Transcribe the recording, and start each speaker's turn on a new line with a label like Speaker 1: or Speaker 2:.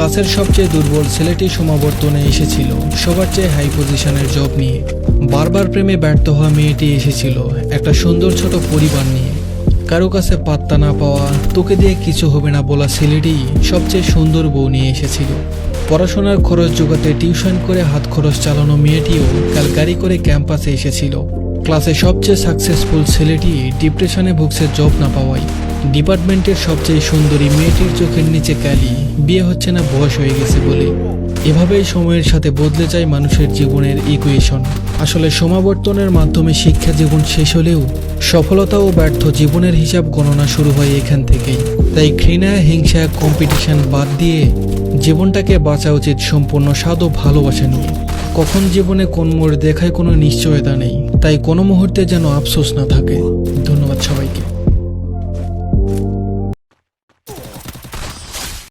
Speaker 1: ক্লাসের সবচেয়ে দুর্বল ছেলেটি সমাবর্তনে এসেছিল। সবার চেয়ে হাই পজিশনের জব নিয়ে। বারবার প্রেমে ব্যর্থ হওয়া মেয়েটি এসেছিল একটা সুন্দর ছোট পরিবার নিয়ে। কারও কাছে পাত্তা না পাওয়া, তোকে দিয়ে কিছু হবে না বলা ছেলেটি সবচেয়ে সুন্দর বউ নিয়ে এসেছিল। পড়াশোনার খরচ জোগাতে টিউশন করে হাত খরচ চালানো মেয়েটিও কাল গাড়ি করে ক্যাম্পাসে এসেছিল। ক্লাসে সবচেয়ে সাকসেসফুল ছেলেটি ডিপ্রেশনে ভুগছে জব না পাওয়ায়। ডিপার্টমেন্টের সবচেয়ে সুন্দরী মেয়েটির চোখের নিচে কালি, বিয়ে হচ্ছে না, বয়স হয়ে গেছে বলে। এভাবেই সময়ের সাথে বদলে যায় মানুষের জীবনের ইকুয়েশন আসলে সমাবর্তনের মাধ্যমে শিক্ষা জীবন শেষ হলেও সফলতা ও ব্যর্থ জীবনের হিসাব গণনা শুরু হয় এখান থেকেই। তাই ঘৃণা, হিংসা কম্পিটিশন বাদ দিয়ে জীবনটাকে বাঁচা উচিত সম্পূর্ণ স্বাদ ও ভালোবাসা নিয়ে। কখন জীবনে কোন মোড় দেখায় কোনো নিশ্চয়তা নেই, তাই কোনো মুহূর্তে যেন আফসোস না থাকে। ধন্যবাদ সবাইকে।